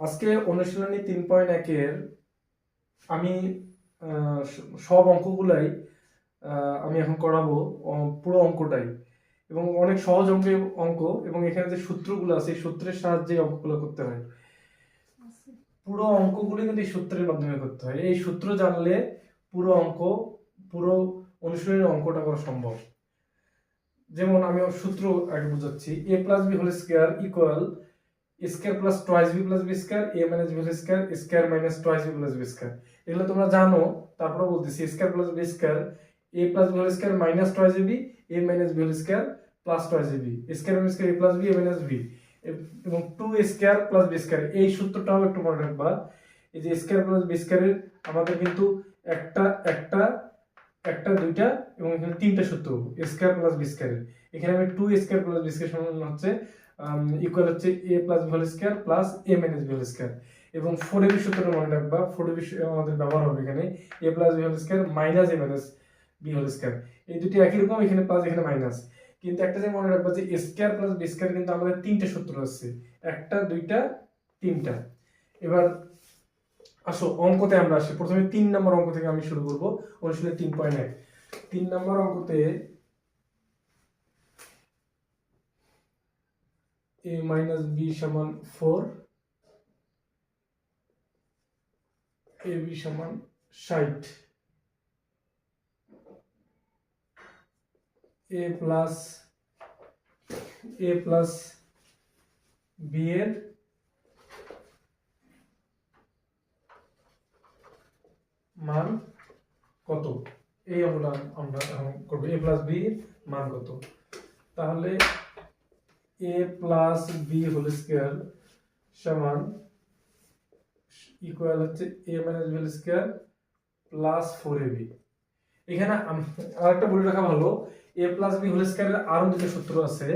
আজকে অনুশীলনী তিন পয়েন্ট একের আমি সব অঙ্কগুলাই আমি এখন করাবো পুরো অঙ্কটাই। এবং অনেক সহজ অঙ্কে অঙ্ক এবং এখানে যে সূত্রগুলো আছে সূত্রের সাহায্যে অঙ্কগুলো করতে হয়। পুরো অঙ্কগুলি কিন্তু এই সূত্রের মাধ্যমে করতে হয়। এই সূত্র জানলে পুরো অঙ্ক পুরো অনুশীলনের অঙ্কটা করা সম্ভব। যেমন আমি সূত্র আগে বোঝাচ্ছি A plus B whole square equal square plus twice B plus B square, A minus B square square minus twice B plus B square. এগুলো তোমরা জানো তারপরে বলতেছি, square plus B square, A plus B square minus twice B, A minus B square plus twice B. Square minus square A plus B, A minus B. এবং two square plus B square, এই সূত্রটাও একটু মনে রাখবা। এই যে square plus B স্কোয়ারের আমাদের কিন্তু একটা একটা একটা, দুইটা, এবং এখানে তিনটা সূত্র, স্কোয়ার প্লাস বি স্কোয়ারের। এখানে আমি two square plus B square সমান হচ্ছে ইকুয়াল হচ্ছে A plus whole square plus A minus whole square এবং ফোর এবি সূত্রটা মনে রাখবা ফোর এবি আমাদের ব্যবহার হবে এখানে। A plus whole square minus A minus B whole square এই দুটি একই রকম, এখানে প্লাস এখানে মাইনাস কিন্তু একটা যে মনে রাখবা যে স্কোয়ার প্লাস বি স্কোয়ার কিন্তু আমাদের তিনটা সূত্র আছে। একটা, দুইটা, তিনটা। এবার আসো, অঙ্কতে আমরা আসি। প্রথমে তিন নম্বর অঙ্ক থেকে আমি শুরু করব। অনুশীলনে তিন পয়েন্ট এক। তিন নম্বর অঙ্কতে এ মাইনাস বি সমান ফোর এ বি সমান ষাট। A plus A plus B এর মান কত? এই আমরা এখন করব। এ প্লাস বি মান কত? তাহলে A plus B whole square সমান ইকুয়াল হচ্ছে A minus B whole square plus four A B এখানে আরেকটা বলে রাখা ভালো এ প্লাস বি হোল স্কোয়ারের আরও দুটো সূত্র আছে।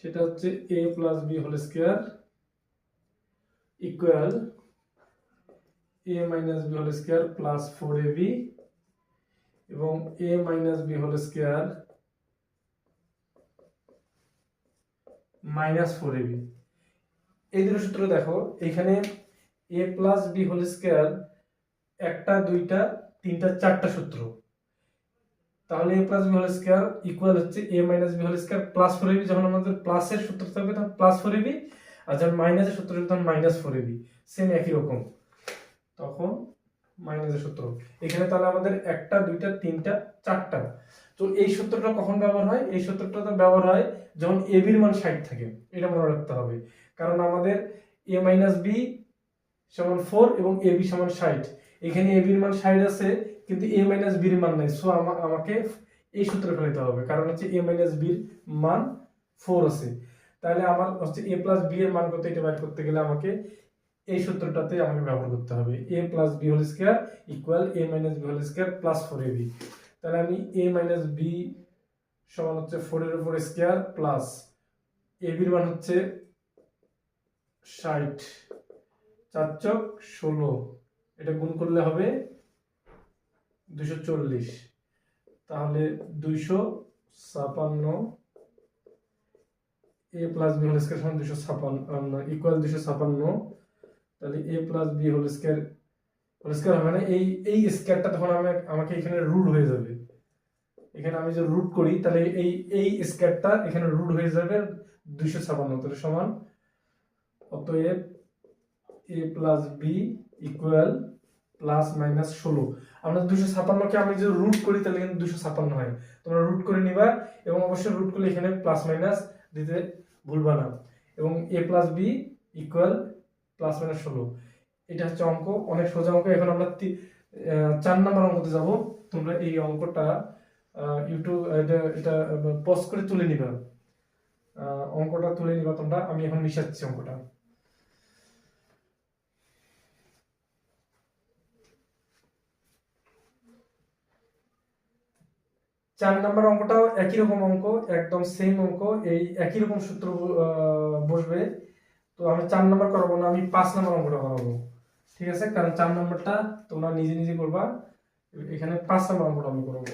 সেটা হচ্ছে A plus B whole square equal A minus B whole square plus four A B এবং A minus B whole square minus four AB এই দুটো সূত্র দেখো, এখানে A plus B whole square একটা, দুইটা, তিনটা, চারটা সূত্র। তাহলে A plus B whole square equal হচ্ছে A minus B whole square plus four AB যখন আমাদের প্লাসের সূত্র থাকবে তখন প্লাস ফোর এবি আর যখন মাইনাসের সূত্র তখন মাইনাস ফোর এবি সেম একই রকম। তখন মাইনাসের সূত্র। এখানে তাহলে আমাদের একটা, দুইটা, তিনটা, চারটা। তো এই সূত্রটা কখন ব্যবহার হয়? এই সূত্রটা তো ব্যবহার হয় যখন এ বির মান ষাট থাকে। এটা মনে রাখতে হবে। কারণ আমাদের এ মাইনাস বি সমান ফোর এবং এ বি সমান ষাট। এখানে এ বির মান ষাট আছে, কিন্তু এ মাইনাস বির মান নাই। সো আমাকে এই সূত্র ফেলতে হবে। কারণ হচ্ছে এ মাইনাস বির মান ফোর আছে। তাহলে আমার হচ্ছে এ প্লাস বি এর মান কত এটা বাইর করতে গেলে আমাকে এই সূত্রটাতে আমাকে ব্যবহার করতে হবে। A plus B whole square equal A minus B whole square plus four A B তাহলে আমি এ মাইনাস বি সমান হচ্ছে ফোর এর উপর স্কোয়ার প্লাস এ বির মান হচ্ছে ষাট। চার চক ষোলো। এটা গুণ করলে হবে দুশো চল্লিশ। তাহলে দুইশো ছাপান্ন। A plus B whole square সমান দুশো ছাপান্ন ইকুয়াল দুশো ছাপান্ন। তাহলে A plus B whole square square হবে না। এই এই স্কোয়ারটা তখন আমি আমাকে এখানে রুট হয়ে যাবে। এখানে আমি যে রুট করি, তাহলে এই এই স্কোয়ারটা এখানে রুট হয়ে যাবে দুইশো ছাপান্ন। সমান অতএব A plus B equal plus minus ষোলো। আমরা দুশো ছাপান্নকে আমি যদি রুট করি, তাহলে কিন্তু দুশো ছাপান্ন হয়। তোমরা রুট করে নিবা এবং অবশ্যই রুট করলে এখানে প্লাস মাইনাস দিতে ভুলবা না। এবং A plus B equal plus minus ষোলো। এটা হচ্ছে অঙ্ক। অনেক সোজা অঙ্ক। এখন আমরা চার নাম্বার অঙ্কতে যাব। তোমরা এই অঙ্কটা ইউটিউব এটা পোস্ট করে তুলে নিবা। অঙ্কটা তুলে নিবা তোমরা। আমি এখন মিশাচ্ছি অঙ্কটা। চার নাম্বার অঙ্কটাও একই রকম অঙ্ক, একদম সেম অঙ্ক। এই একই রকম সূত্র বসবে। তো আমি চার নাম্বার করাবো না, আমি পাঁচ নাম্বার অঙ্কটা করাবো। ঠিক আছে? কারণ চার নাম্বারটা তোমরা নিজে নিজে করবা। এখানে পাঁচ নাম্বার অঙ্কটা আমি করব।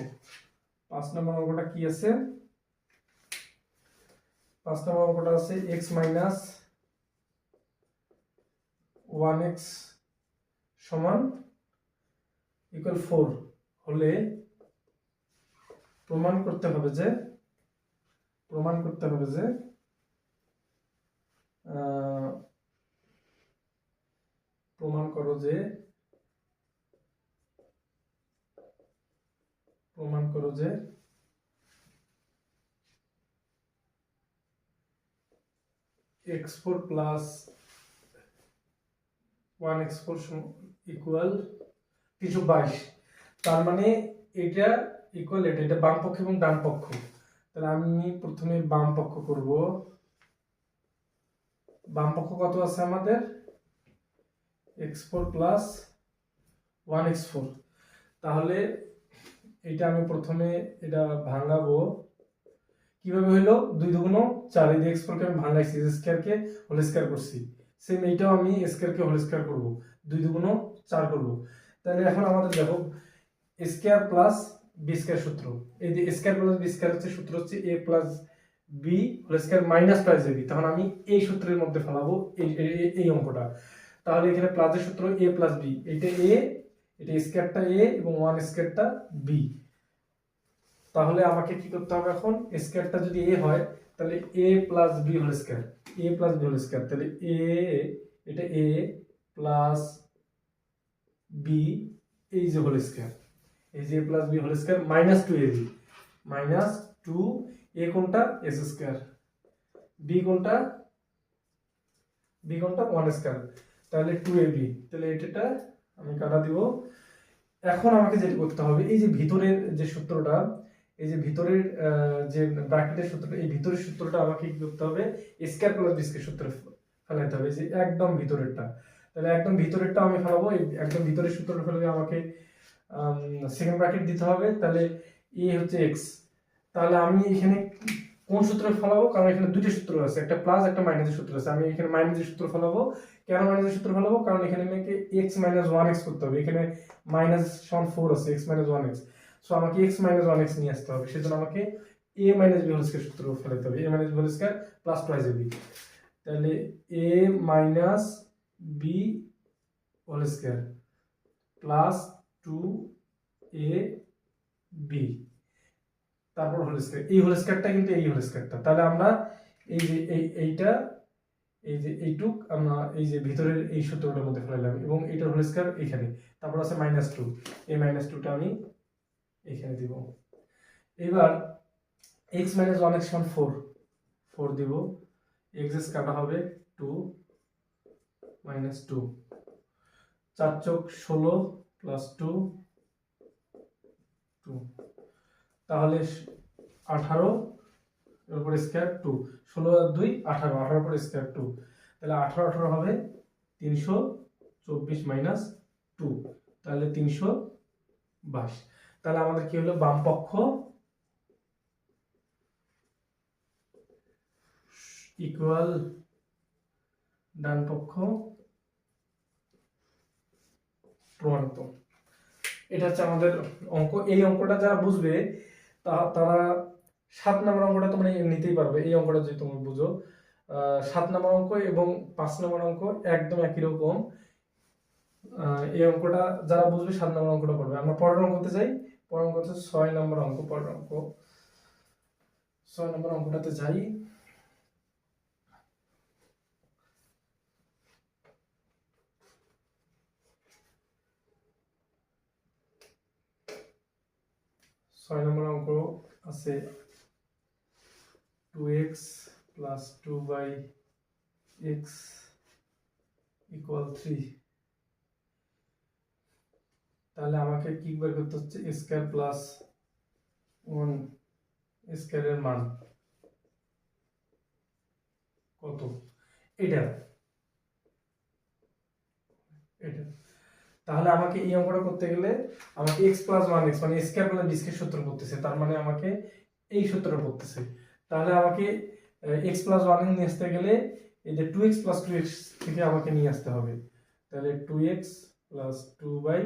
পাঁচ নাম্বার অঙ্কটা কি আছে? পাঁচ নাম্বার অঙ্কটা আছে এক্স মাইনাস ওয়ান এক্স সমান ইকুয়াল ফোর হলে প্রমাণ করতে হবে যে, প্রমাণ করতে হবে যে প্রমাণ করো যে, প্রমাণ করো যে x four plus one x four equal তিনশো বাইশ। তার মানে এটা ইকুয়াল এটা এটা বাম পক্ষ এবং ডান পক্ষ। তাহলে আমি প্রথমে বাম পক্ষ করব। বাম পক্ষ কত আছে আমাদের? X four plus one x four তাহলে এটা আমি প্রথমে এটা ভাঙাবো। কীভাবে হইল? দুই দুগুণ চার এই এক্স ফোরকে আমি ভাঙাইছি স্কোয়ারকে হোল স্কোয়ার করছি। সেম এইটাও আমি স্কোয়ারকে হোল স্কোয়ার করব। দুই দুগুণ চার করব। তাহলে এখন আমাদের দেখো স্কোয়ার প্লাস বি স্কোয়ার সূত্র। এই যে স্কোয়ার প্লাস বি স্কোয়ার হচ্ছে, সূত্র হচ্ছে A plus B whole square minus plus B তখন আমি এই সূত্রের মধ্যে ফেলাবো এই- এই অঙ্কটা। তাহলে এখানে প্লাসের সূত্র এ প্লাস বি এটা এ এটা স্কোয়ারটা এ এবং ওয়ান স্কোয়ারটা বি তাহলে আমাকে কি করতে হবে এখন? স্কোয়ারটা যদি এ হয়, তাহলে A plus B whole square A plus B whole square তাহলে এ এটা এ প্লাস বি এই যে হোল স্কোয়ার এই যে plus B whole square minus two A B minus two A কোনটা? এস স্কোয়ার বি কোনটা? বি কোনটা? One square তাহলে টু এ বি তাহলে এটা আমি কাটা দিব। এখন আমাকে যেটা করতে হবে, এই যে ভিতরের যে সূত্রটা, এই যে ভিতরের যে ব্র্যাকেটের সূত্রটা, এই ভিতরের সূত্রটা আমাকে কি করতে হবে? স্কোয়ার প্লাস বি স্কোয়ার সূত্রে ফেলাইতে হবে যে একদম ভিতরেরটা। তাহলে একদম ভিতরেরটা আমি ফেলাবো, এই একদম ভিতরের সূত্রটা ফেলে আমাকে সেকেন্ড ব্র্যাকেট দিতে হবে। তাহলে এ হচ্ছে এক্স তাহলে আমি এখানে কোন সূত্রে ফেলাবো? কারণ এখানে দুটি সূত্র আছে, একটা প্লাস একটা মাইনাসের সূত্র আছে। আমি এখানে মাইনাসের সূত্র ফেলাবো। কেন মাইনাসের সূত্র ফেলাবো? কারণ এখানে আমাকে এক্স মাইনাস ওয়ান এক্স করতে হবে। এখানে মাইনাস সমান ফোর আছে x minus one x so আমাকে এক্স মাইনাস ওয়ান এক্স নিয়ে আসতে হবে। সেজন্য আমাকে A minus B whole square সূত্র ফেলাতে হবে। A minus B whole square plus twice A B তাহলে A minus B whole plus two A B তারপর হোল স্কয়ার এই হোল স্কয়ারটা কিন্তু এই হোল স্কয়ারটা তাহলে আমরা এই যে এই, এইটা, এই যে এইটুক, আমরা এই যে ভিতরের এই সূত্রটার মধ্যে ফেলাইলাম এবং এইটার হোল স্কয়ার এখানে। তারপর আছে মাইনাস টু এই মাইনাস টুটা আমি এখানে দিব। এবার এক্স মাইনাস ওয়ান এক্স সমান ফোর ফোর দিব। এক্স কাটা হবে টু মাইনাস টু চার চোখ ষোলো প্লাস টু টু তাহলে আঠারো এর উপরে স্কোয়ার টু ষোলো আর দুই, আঠারো, আঠারোর উপরে স্কোয়ার টু তাহলে আঠারো আঠারো হবে তিনশো চব্বিশ মাইনাস টু তাহলে তিনশো বাইশ। তাহলে আমাদের কি হলো? বাম পক্ষ ইকুয়াল ডান পক্ষ প্রমাণিত। এটা হচ্ছে আমাদের অঙ্ক। এই অঙ্কটা যারা বুঝবে তারা সাত নম্বর অঙ্কটা তোমরা নিতেই পারবে, এই অঙ্কটা যদি তুমি বুঝো। সাত নম্বর অঙ্ক এবং পাঁচ নম্বর অঙ্ক একদম একই রকম। এই অঙ্কটা যারা বুঝবে সাত নম্বর অঙ্কটা পড়বে আমরা পরের অঙ্কতে যাই। পরের অঙ্ক হচ্ছে ছয় নম্বর অঙ্ক, পরের অঙ্ক। ছয় নম্বর অঙ্কটাতে যাই ছয় নম্বর অঙ্ক আছে two x plus two by x three তাহলে আমাকে কি বের করতে হচ্ছে? স্কোয়ার প্লাস ওয়ান স্কোয়ারের মান। কত? এটা এটা তাহলে আমাকে এই অঙ্কটা করতে গেলে আমাকে এক্স প্লাস ওয়ান এক্স মানে স্কোয়ার প্লাস বি স্কোয়ার সূত্র করতেছে তার মানে আমাকে এই সূত্রটা করতেছে তাহলে আমাকে এক্স প্লাস ওয়ান নিয়ে আসতে গেলে এই যে two x plus two x থেকে আমাকে নিয়ে আসতে হবে। তাহলে two x plus two by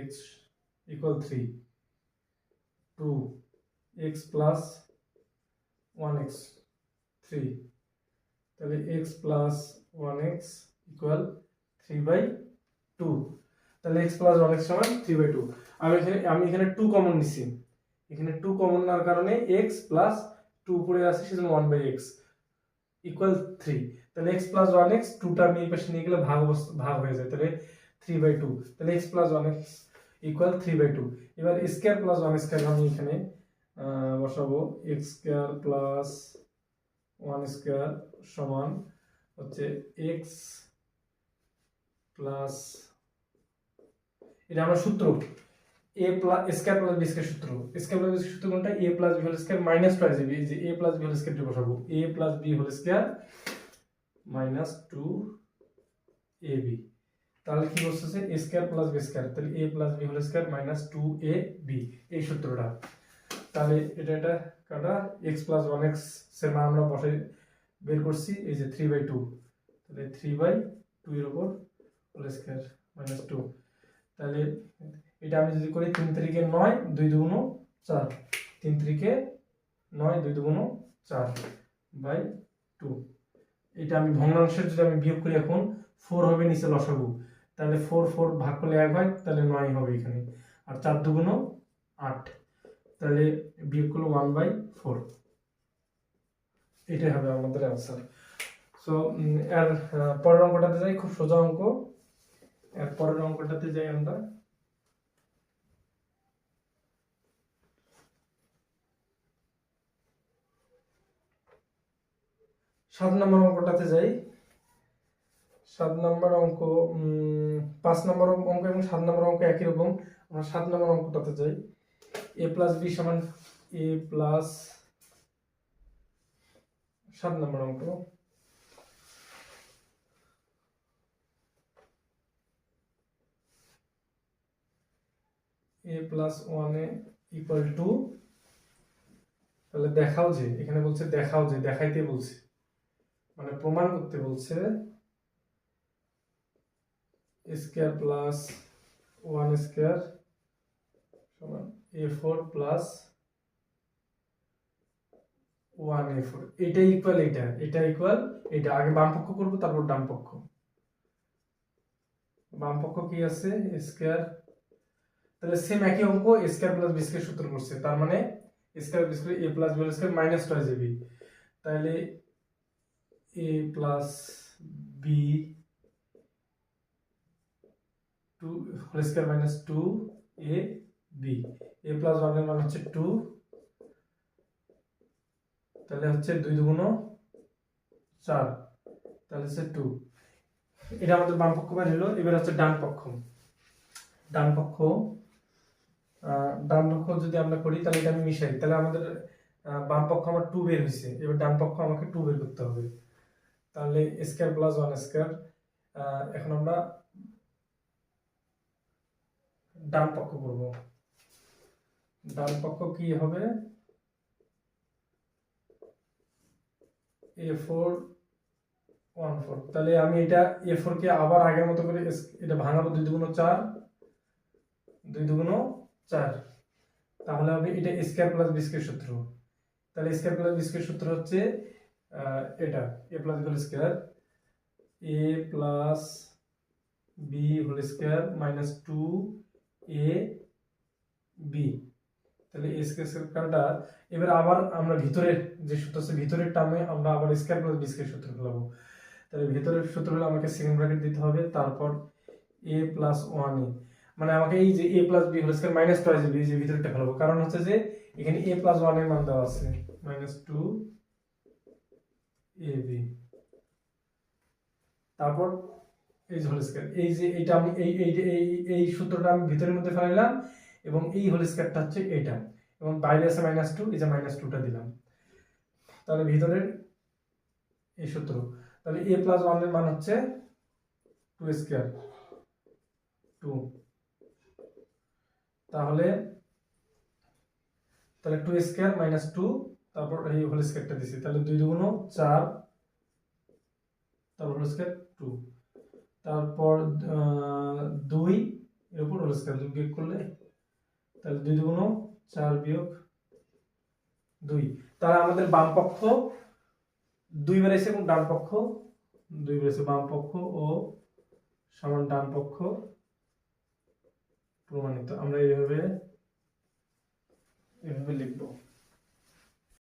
x equal three two x plus one x three তাহলে x plus one x equal three by two তাহলে এক্স প্লাস ওয়ান এক্স সমান three by two আমি এখানে আমি এখানে টু কমন নিচ্ছি এখানে two common নেওয়ার কারণে এক্স প্লাস টু উপরে আছে সেজন্য one by x equal three তাহলে এক্স প্লাস ওয়ান এক্স টুটা আমি এই পাশে নিয়ে গেলে ভাগ ভাগ হয়ে যায়। তাহলে থ্রি বাই টু তাহলে x plus one x equal three by two এবার স্কোয়ার প্লাস ওয়ান স্কোয়ার আমি এখানে বসাবো। X square plus one square সমান হচ্ছে এক্স প্লাস এটা আমার সূত্র A plus square plus B square সূত্র। স্কোয়ার প্লাস বি সূত্র কোনটা? A plus B whole square minus two আসবে যে এ প্লাস বি হোল স্কোয়ারটা বসাবো। A plus B whole square minus two A B তাহলে কি বলতেছে A square plus B square তাহলে A plus B whole square minus two A B এই সূত্রটা। তাহলে এটা এটা কাটা এক্স প্লাস ওয়ান এক্সের আমরা বসে বের করছি, এই যে থ্রি বাই টু তাহলে থ্রি বাই টু এর উপর হোল স্কোয়ার মাইনাস টু তাহলে এটা আমি যদি করি তিন তারিখে নয়, দুই দুগুণ চার। তিন তারিখে নয়, দুই দুগুণ চার বাই টু। এটা আমি ভগ্নাংশের যদি আমি বিয়োগ করি এখন, ফোর হবে নিচে লসাগু। তাহলে ফোর ফোর ভাগ করলে এক হয়, তাহলে নয় হবে এখানে। আর চার দুগুণ আট। তাহলে বিয়োগ করলে ওয়ান বাই ফোর। এটাই হবে আমাদের অ্যান্সার সো এর পরের অঙ্কটাতে যাই, খুব সোজা অঙ্ক। এর পরের অঙ্কটাতে যাই আমরা। সাত নম্বর অঙ্কটাতে যাই। সাত নম্বর অঙ্ক পাঁচ নম্বর অঙ্ক এবং সাত নম্বর অঙ্ক একই রকম। আমরা সাত নম্বর অঙ্কটাতে যাই। এ প্লাস বি সমান এ প্লাস সাত নম্বর অঙ্ক। A plus one equal two তাহলে দেখাও যে, এখানে বলছে দেখাও যে, দেখাইতে বলছে। মানে প্রমাণ করতে বলছে স্কোয়ার প্লাস ওয়ান স্কোয়ার সমান A four plus one A four এটা ইকুয়াল এটা এটা ইকুয়াল এটা। আগে বাম পক্ষ করব, তারপর ডান পক্ষ। বাম পক্ষ কি আছে? স্কোয়ার তাহলে সেম একই অঙ্ক স্কোয়ার প্লাস বি স্কোয়ার সূত্র করছে। তার মানে square B square A plus B square minus two আসবে তাহলে A plus B two whole square minus two A B A plus ওয়ানের মান হচ্ছে টু তাহলে হচ্ছে দুই দুগুণ চার। তাহলে হচ্ছে টু এটা আমাদের বাম পক্ষ বের হলো এবার হচ্ছে ডান পক্ষ। ডান পক্ষ ডান পক্ষ যদি আমরা করি, তাহলে এটা আমি মিশাই। তাহলে আমাদের বাম পক্ষ আমার টু বের হয়েছে এবার ডান পক্ষ আমাকে টু বের করতে হবে। তাহলে স্কোয়ার প্লাস ওয়ান স্কোয়ার এখন আমরা ডান পক্ষ করব। ডান পক্ষ কি হবে? এ ফোর ওয়ান ফোর তাহলে আমি এটা এ ফোর কে আবার আগের মতো করে, এটা ভাঙাবো দুই দুগুণ চার, দুই দুগুণ চার। তাহলে হবে এটা স্কোয়ার প্লাস বি স্কোয়ার সূত্র। তাহলে স্কোয়ার প্লাস বি স্কোয়ার সূত্র হচ্ছে এটা A plus whole square A plus B whole square minus two A B তাহলে এ স্কোয়ারটা এবার আবার আমরা ভিতরের যে সূত্র আছে, ভিতরের টার্মে আমরা আবার স্কোয়ার প্লাস বি স্কোয়ার সূত্র ফেলাবো তাহলে ভিতরের সূত্র হলে আমাকে সেকেন্ড ব্র্যাকেট দিতে হবে, তারপর এ প্লাস ওয়ান এ মানে আমাকে এই যে A plus B whole square minus two আসবে এই যে ভিতরটা ফেলাবো কারণ হচ্ছে যে এখানে এ প্লাস ওয়ানের মান দেওয়া আছে। মাইনাস টু এ বি তারপর এই যে হোল স্কোয়ার এই যে এইটা আমি এই এই এই সূত্রটা আমি ভিতরের মধ্যে ফেলাইলাম এবং এই হোল স্কোয়ারটা হচ্ছে এটা এবং বাইরে আছে মাইনাস টু এই যে মাইনাস টুটা দিলাম। তাহলে ভিতরের এই সূত্র, তাহলে এ প্লাস ওয়ানের মান হচ্ছে টু স্কোয়ার টু তাহলে তাহলে টু স্কোয়ার মাইনাস টু তারপর এই হোল স্কোয়ারটা দিছি। তাহলে দুই দুগুণ চার, তারপর হোল স্কোয়ার টু তারপর দুই, এর উপর হোল স্কোয়ার দুই বিয়োগ করলে, তাহলে দুই দুগুণ চার বিয়োগ দুই। তাহলে আমাদের বাম পক্ষ দুই বেড়েছে এবং ডান পক্ষ দুই বেড়েছে। বাম পক্ষ ও সমান ডান পক্ষ প্রমাণিত। আমরা এইভাবে এভাবে লিখব।